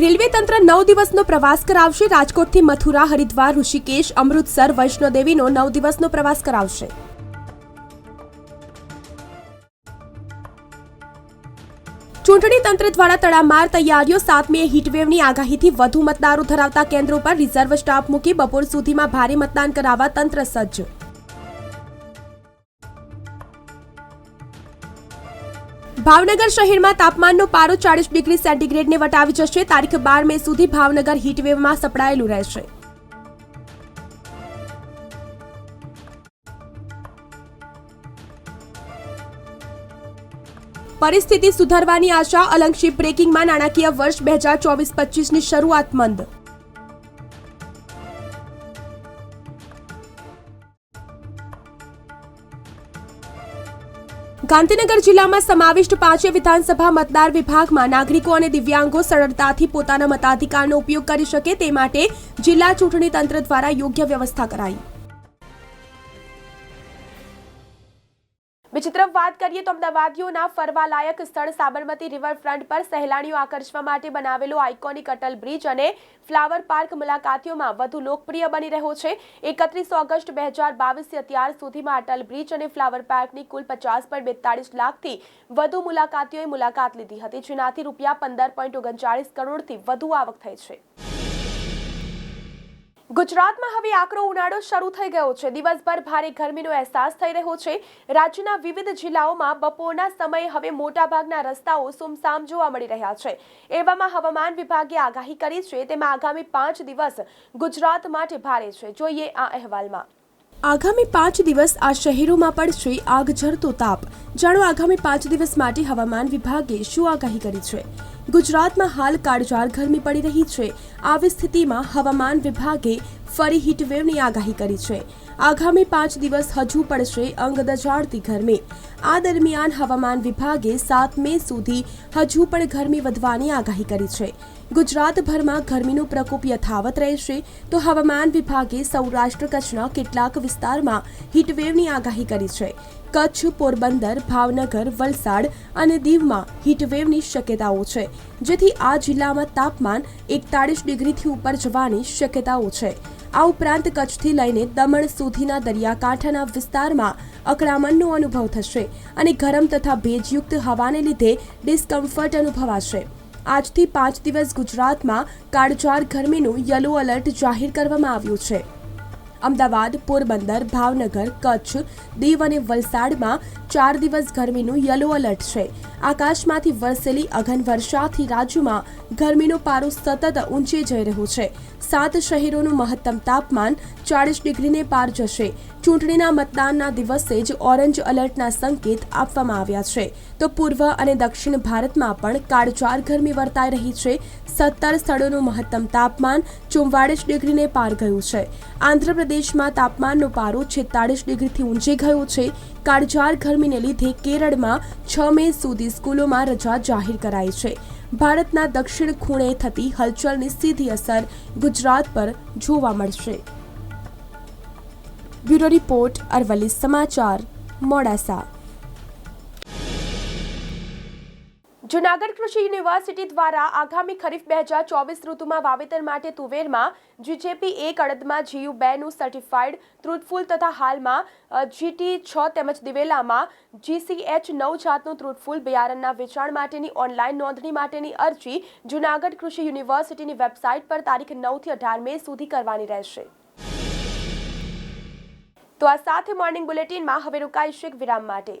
Railway તંત્ર નવ દિવસનો પ્રવાસ કરાવશે. રાજકોટથી મથુરા, હરિદ્વાર, ઋષિકેશ, અમૃતસર, વૈષ્ણોદેવીનો નવ દિવસનો પ્રવાસ કરાવશે. ચૂંટણી તંત્ર દ્વારા તડામાર તૈયારીઓ સાતમીએ હીટવેવની આગાહીથી વધુ મતદારો ધરાવતા કેન્દ્રો પર રિઝર્વ સ્ટાફ મૂકી બપોર સુધીમાં ભારે મતદાન કરાવવા તંત્ર સજ્જ. ભાવનગર શહેરમાં તાપમાનનો પારો ચાળીસ ડિગ્રી સેન્ટીગ્રેડને વટાવી જશે. તારીખ બાર મે સુધી ભાવનગર હીટવેવમાં સપડાયેલું રહેશે. પરિસ્થિતિ સુધારવાની આશા, અલંગ બ્રેકિંગમાં નાણાકીય વર્ષ બે હજાર ચોવીસ પચીસની શરૂઆત મંદ ગાંધીનગર જિલ્લામાં સમાવિષ્ટ પાંચે વિધાનસભા મતદાર વિભાગમાં નાગરિકો અને દિવ્યાંગો સરળતાથી પોતાના મતાધિકારનો ઉપયોગ કરી શકે તે માટે જિલ્લા ચૂંટણી તંત્ર દ્વારા યોગ્ય વ્યવસ્થા કરાઈ. બીજી વાત કરીએ તો અમદાવાદીઓના ફરવાલાયક સ્થળ સાબરમતી રિવરફ્રન્ટ પર સહેલાણીઓ આકર્ષવા માટે બનાવેલો આઇકોનિક અટલ બ્રિજ અને ફ્લાવર પાર્ક મુલાકાતીઓમાં વધુ લોકપ્રિય બની રહ્યો છે. એકત્રીસ ઓગસ્ટ બે હજાર બાવીસથી અત્યાર સુધીમાં અટલ બ્રિજ અને ફ્લાવર પાર્કની કુલ પચાસ પોઈન્ટ બેતાળીસ લાખથી વધુ મુલાકાતીઓએ મુલાકાત લીધી હતી, જેનાથી રૂપિયા પંદર પોઈન્ટ ઓગણચાળીસ કરોડથી વધુ આવક થઈ છે. ગુજરાતમાં હવે આકરો ઉનાળો શરૂ થઈ ગયો છે. દિવસભર ભારે ગરમીનો અહેસાસ થઈ રહ્યો છે. રાજ્યના વિવિધ જિલ્લાઓમાં બપોરના સમયે હવે મોટાભાગના રસ્તાઓ સુમસામ જોવા મળી રહ્યા છે. એવામાં હવામાન વિભાગે આગાહી કરી છે. તેમાં આગામી પાંચ દિવસ ગુજરાત માટે ભારે છે. જોઈએ આ અહેવાલમાં. આગામી પાંચ દિવસ આ શહેરોમાં પડશે આગ ઝરતો તાપ. જાણો આગામી પાંચ દિવસ માટે હવામાન વિભાગે શું આગાહી કરી છે? ગુજરાતમાં હાલ કાળઝાળ ગરમી પડી રહી છે. આવી સ્થિતિમાં હવામાન વિભાગે ફરી હીટવેવની આગાહી કરી છે. આગામી પાંચ દિવસ હજુ પડશે અંગદજાળતી ગરમી. આ દરમિયાન હવામાન વિભાગે સાત મે સુધી હજુ પણ ગરમી વધવાની આગાહી કરી છે. ગુજરાતભરમાં ગરમીનો પ્રકોપ યથાવત રહેશે તો હવામાન વિભાગે સૌરાષ્ટ્ર કચ્છના કેટલાક વિસ્તારમાં હીટવેવની આગાહી કરી છે. કચ્છ, પોરબંદર, ભાવનગર, વલસાડ અને દીવમાં હીટવેવની શક્યતાઓ છે, જેથી આ જિલ્લામાં તાપમાન એકતાળીસ ડિગ્રીથી ઉપર જવાની શક્યતાઓ છે. આ ઉપરાંત કચ્છથી લઈને દમણ સુધીના દરિયાકાંઠાના વિસ્તારમાં અકળામણનો અનુભવ થશે અને ગરમ તથા ભેજયુક્ત હવાને લીધે ડિસ્કમ્ફર્ટ અનુભવાશે. આજથી પાંચ દિવસ ગુજરાતમાં કાળઝાળ ગરમીનું યલો એલર્ટ જાહેર કરવામાં આવ્યું છે. અમદાવાદ, પોરબંદર, ભાવનગર, કચ્છ, દીવ અને વલસાડમાં ચાર દિવસ ગરમીનું યલો એલર્ટ છે. આકાશમાંથી વરસેલી અઘન વર્ષાથી રાજ્યમાં ગરમીનો પારો સતત ઊંચે જઈ રહ્યો છે. સાત શહેરોનું મહત્તમ તાપમાન ચાળીસ ડિગ્રીને પાર જશે. ચૂંટણીના મતદાનના દિવસે જ ઓરેન્જ એલર્ટના સંકેત આપવામાં આવ્યા છે. તો પૂર્વ અને દક્ષિણ ભારતમાં પણ કાળઝાળ ગરમી વર્તાઈ રહી છે. સત્તર સ્થળોનું મહત્તમ તાપમાન ચુમ્વાળીસ ડિગ્રીને પાર ગયું છે. આંધ્રપ્રદેશમાં તાપમાનનો પારો છેતાળીસ ડિગ્રીથી ઊંચે ગયો છે. કાળઝાળ ગરમીને લીધે કેરળમાં છ મે સુધી સ્કૂલોમાં રજા જાહેર કરાઈ છે. ભારતના દક્ષિણ ખૂણે થતી હલચલની સીધી અસર ગુજરાત પર જોવા મળશે. બ્યુરો રિપોર્ટ અરવલ્લી સમાચાર, મોડાસા. જુનાગઢ કૃષિ યુનિવર્સિટી દ્વારા આગામી ખરીફ બે હજાર ચોવીસ ઋતુમાં વાવેતર માટે તુવેરમાં જીજેપી એક અડદમાં જીયુ બેનું સર્ટિફાઈડ ટ્રુથફુલ તથા હાલમાં જીટી છ તેમજ દિવેલામાં જીસીએચ નવ જાતનું ટ્રુથફુલ બિયારણના વેચાણ માટેની ઓનલાઈન નોંધણી માટેની અરજી જુનાગઢ કૃષિ યુનિવર્સિટીની વેબસાઇટ પર તારીખ નવથી અઢાર મે સુધી કરવાની રહેશે. તો આ સાથે મોર્નિંગ બુલેટિનમાં હવે રોકાઈશું વિરામ માટે.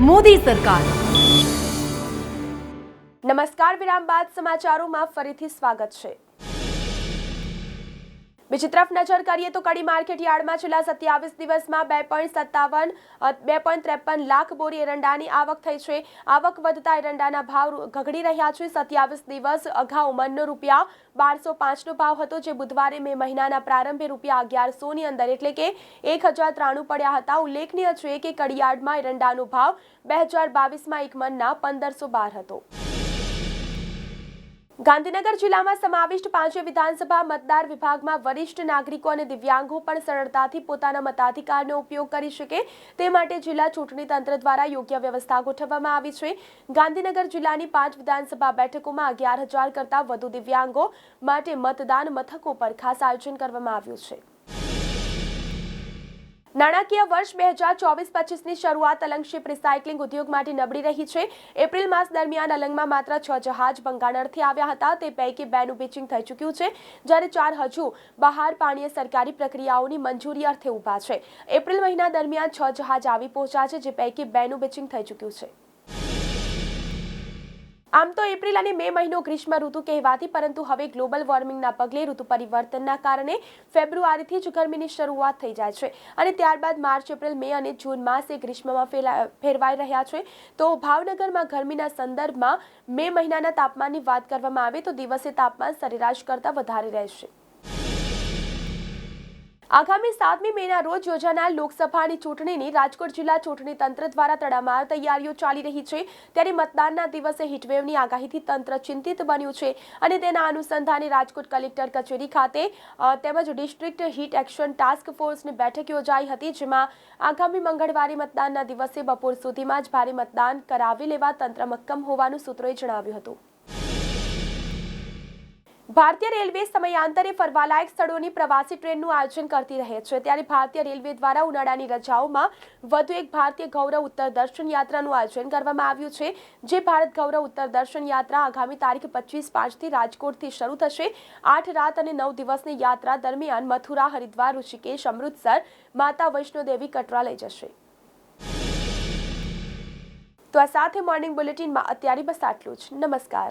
મોદી સરકાર. નમસ્કાર વિરામ બાદ સમાચારોમાં ફરીથી સ્વાગત છે. બીજી તરફ નજર કરીએ તો કડી માર્કેટ યાર્ડમાં છેલ્લા સત્યાવીસ દિવસમાં બે પોઈન્ટ સત્તાવન બે પોઈન્ટ ત્રેપન લાખ બોરી એરંડાની આવક થઈ છે. આવક વધતા એરંડાના ભાવ ઘગડી રહ્યા છે. સત્યાવીસ દિવસ અગાઉ મનનો રૂપિયા બારસો પાંચનો ભાવ હતો, જે બુધવારે મે મહિનાના પ્રારંભે રૂપિયા અગિયારસોની અંદર એટલે કે એક હજાર ત્રાણું પડ્યા હતા. ઉલ્લેખનીય છે કે કડિયાર્ડમાં એરંડાનો ભાવ બે હજાર બાવીસમાં એક મનના પંદરસો બાર હતો. ગાંધીનગર જિલ્લામાં સમાવિષ્ટ પાંચે વિધાનસભા મતદાર વિભાગમાં વરિષ્ઠ નાગરિકો અને દિવ્યાંગો પણ સરળતાથી પોતાના મતાધિકારનો ઉપયોગ કરી શકે તે માટે જિલ્લા ચૂંટણી તંત્ર દ્વારા યોગ્ય વ્યવસ્થા ગોઠવવામાં આવી છે. ગાંધીનગર જિલ્લાની પાંચ વિધાનસભા બેઠકોમાં અગિયાર હજાર કરતાં વધુ દિવ્યાંગો માટે મતદાન મથકો પર ખાસ આયોજન કરવામાં આવ્યું છે. નાણાકીય વર્ષ બે હજાર ચોવીસ પચીસની શરૂઆત અલંગશીપ રિસાયકલિંગ ઉદ્યોગ માટે નબળી રહી છે. એપ્રિલ માસ દરમિયાન અલંગમાં માત્ર છ જહાજ બંગાળથી આવ્યા હતા. તે પૈકી બેનું બીચિંગ થઈ ચૂક્યું છે, જ્યારે ચાર હજુ બહાર પાણીએ સરકારી પ્રક્રિયાઓની મંજૂરી અર્થે ઊભા છે. એપ્રિલ મહિના દરમિયાન છ જહાજ આવી પહોંચ્યા છે, જે પૈકી બેનું બીચિંગ થઈ ચૂક્યું છે. આમ તો એપ્રિલ અને મે મહિનો ગ્રીષ્મ ઋતુ કહેવાતી, પરંતુ હવે ગ્લોબલ વોર્મિંગના પગલે ઋતુ પરિવર્તનના કારણે ફેબ્રુઆરીથી જ ગરમીની શરૂઆત થઈ જાય છે અને ત્યારબાદ માર્ચ, એપ્રિલ, મે અને જૂન માસ ગ્રીષ્મમાં ફેરવાઈ રહ્યા છે. તો ભાવનગરમાં ગરમીના સંદર્ભમાં મે મહિનાના તાપમાનની વાત કરવામાં આવે તો દિવસે તાપમાન સરેરાશ કરતાં વધારે રહેશે. આગામી સાતમી મેના રોજ યોજાનાર લોકસભાની ચૂંટણીની રાજકોટ જિલ્લા ચૂંટણી તંત્ર દ્વારા તડામાર તૈયારીઓ ચાલી રહી છે. ત્યારે મતદાનના દિવસે હીટવેવની આગાહીથી તંત્ર ચિંતિત બન્યું છે અને તેના અનુસંધાને રાજકોટ કલેક્ટર કચેરી ખાતે તેમજ ડિસ્ટ્રિક્ટ હીટ એક્શન ટાસ્ક ફોર્સની બેઠક યોજાઈ હતી, જેમાં આગામી મંગળવારે મતદાનના દિવસે બપોર સુધીમાં જ ભારે મતદાન કરાવી લેવા તંત્ર મક્કમ હોવાનું સૂત્રોએ જણાવ્યું હતું. ભારતીય રેલવે સમયાંતરે ફરવાલાયક સ્થળોની પ્રવાસી ટ્રેનનું આયોજન કરતી રહે છે. ત્યારે ભારતીય રેલવે દ્વારા ઉનાળાની રજાઓમાં વધુ એક ભારતીય ગૌરવ ઉત્તર દર્શન યાત્રાનું આયોજન કરવામાં આવ્યું છે, જે ભારત ગૌરવ ઉત્તર દર્શન યાત્રા આગામી તારીખ પચીસ પાંચથી રાજકોટથી શરૂ થશે. આઠ રાત અને નવ દિવસની યાત્રા દરમિયાન મથુરા, હરિદ્વાર, ઋષિકેશ, અમૃતસર, માતા વૈષ્ણોદેવી કટરા લઈ જશે. તો આ સાથે મોર્નિંગ બુલેટિનમાં અત્યારે બસ આટલું જ. નમસ્કાર.